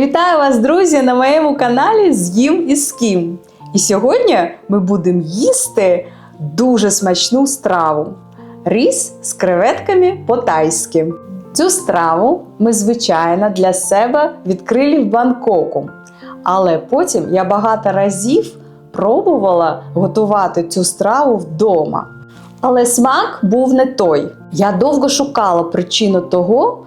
Вітаю вас, друзі, на моєму каналі З'їм із ким. І сьогодні ми будемо їсти дуже смачну страву рис з креветками по-тайськи. Цю страву ми, звичайно, для себе відкрили в Бангкоку. Але потім я багато разів пробувала готувати цю страву вдома. Але смак був не той. Я довго шукала причину того,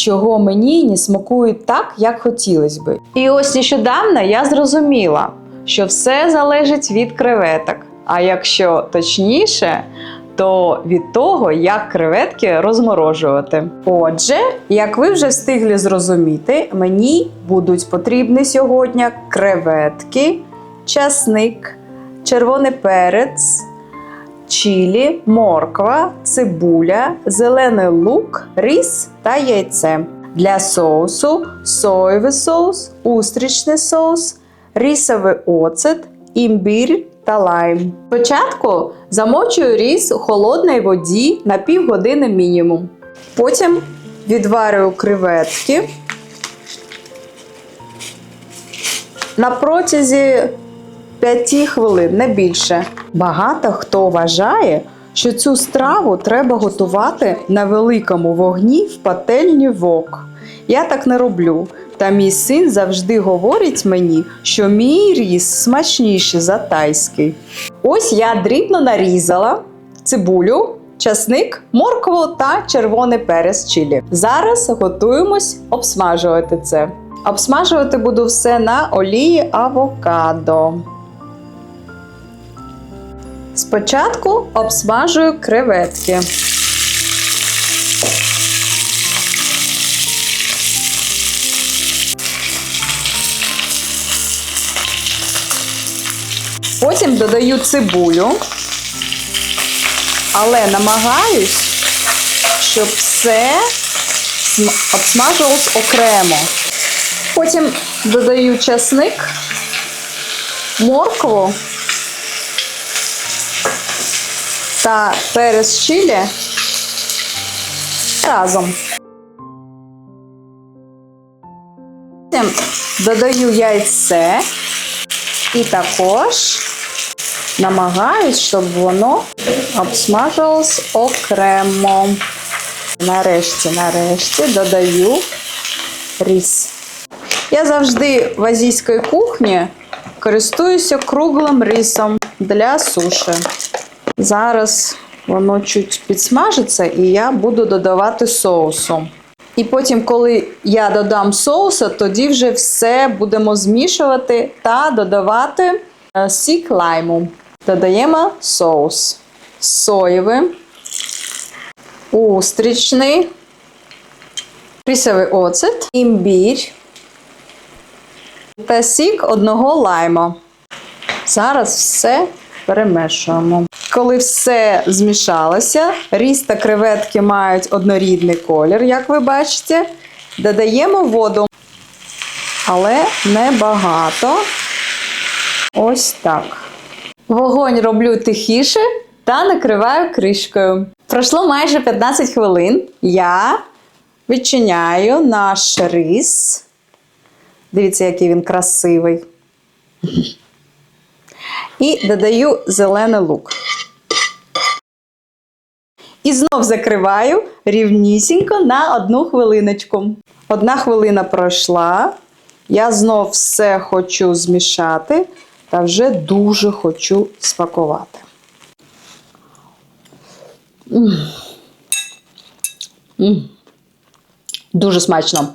чого мені не смакують так, як хотілося би. І ось нещодавно я зрозуміла, що все залежить від креветок. А якщо точніше, то від того, як креветки розморожувати. Отже, як ви вже встигли зрозуміти, мені будуть потрібні сьогодні креветки, часник, червоний перець, чілі, морква, цибуля, зелений лук, рис та яйце. Для соусу соєвий соус, устричний соус, рисовий оцет, імбір та лайм. Спочатку замочую рис у холодній воді на півгодини мінімум. Потім відварюю креветки. На протязі 5 хвилин, не більше. Багато хто вважає, що цю страву треба готувати на великому вогні в пательні вок. Я так не роблю. Та мій син завжди говорить мені, що мій ріс смачніший за тайський. Ось я дрібно нарізала цибулю, часник, моркву та червоний перець чилі. Зараз готуємось обсмажувати це. Обсмажувати буду все на олії авокадо. Спочатку обсмажую креветки. Потім додаю цибулю, але намагаюсь, щоб все см- обсмажилось окремо. Потім додаю часник, моркву та перець чилі разом. Потім додаю яйце і також намагаюсь, щоб воно обсмажилось окремо. Нарешті, нарешті додаю рис. Я завжди в азійській кухні користуюся круглим рисом для суші. Зараз воно чуть підсмажиться, і я буду додавати соусу. І потім, коли я додам соусу, тоді вже все будемо змішувати та додавати е, сік лайму. Додаємо соус соєвий, устричний, рисовий оцет, імбір та сік одного лайма. Зараз все перемешуємо. Коли все змішалося, ріс та креветки мають однорідний колір, як ви бачите, додаємо воду. Але небагато. Ось так. Вогонь роблю тихіше та накриваю кришкою. Пройшло майже 15 хвилин. Я відчиняю наш рис. Дивіться, який він красивий. І додаю зелений лук. Знов закриваю рівнісінько на одну хвилиночку. Одна хвилина пройшла. Я знов все хочу змішати та вже дуже хочу смакувати. М. М. Дуже смачно.